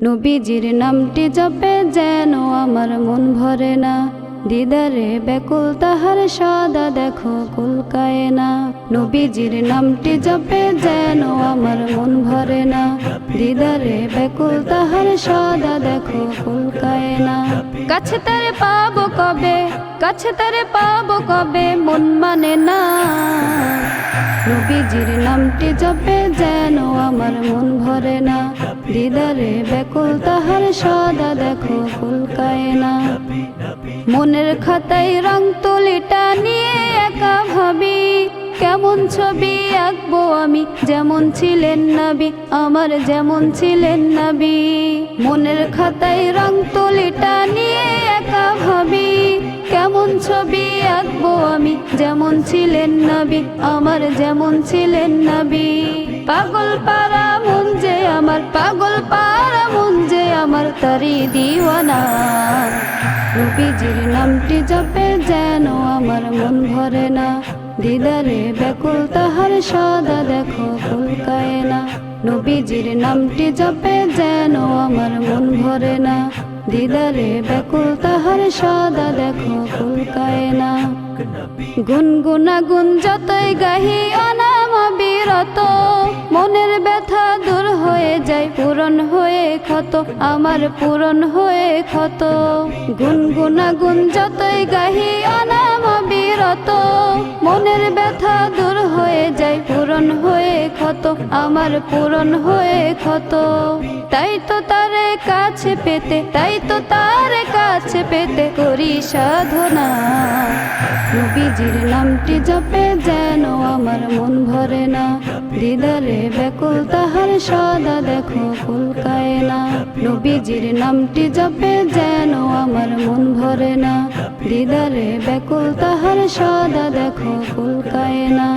নবীজির নামটি জপে যেন আমার মন ভরে না। দিদারে বেকুল তাহার সদা দেখো কুলকায় না। নবীজির নামটি জপে যেন আমার মন ভরে না। দিদারে বেকুল তাহার সদা দেখো কুলকায় না। কাছে তারে পাবো কবে, কাছে তারে পাবো কবে, মন মানে না। নবীজির নামটি জপে যেন আমার মন ভরে না। দিদারে বেকুল তাহার সদা দেখো কুলকায় না মনের খাতায় রং তুলিটা নিয়ে একা ভাবি, কেমন ছবি আঁকবো আমি? যেমন ছিলেন নাবি, আমার যেমন ছিলেন নাবি। মনের খাতায় রং তুলিটা নিয়ে একা ভাবি, কেমন ছবি আঁকবো আমি? যেমন ছিলেন নাবি, আমার যেমন ছিলেন নাবি। পাগল পারা তারি দিওয়ানা। নবীজির নামটি জপে যেন আমার মন ভরে না। দিদারে বেকুল তাহার সদা দেখো ফুলকায় না নবীজির নামটি জপে যেন আমার মন ভরে না। দিদারে বেকুল তাহার সদা দেখো ফুলকায় না গুনগুনা গুন যতই গাহি অনাম বিরত মনের ব্যথা পূরণ হয়ে ক্ষত, আমার পূরণ হয়ে ক্ষত। গুনগুনা গুন যতই গাহি, অনাম বিরত। মনের ব্যথা দূর হয়ে যায়, পূরণ হয়ে ক্ষত, আমার পূরণ হয়ে ক্ষত। তাই তো তারে কাছে পেতে, তাই তো তার কাছে পেতে করি সাধনা। নবীজির নামটি জপে যেন আমার মন ভরে না। দিদারে বেকুল তাহার সদা দেখো ফুলকায় না। নবীজির নামটি জপে যেন আমার মন ভরে না। দিদারে বেকুল তাহার সদা দেখো ফুলকায় না।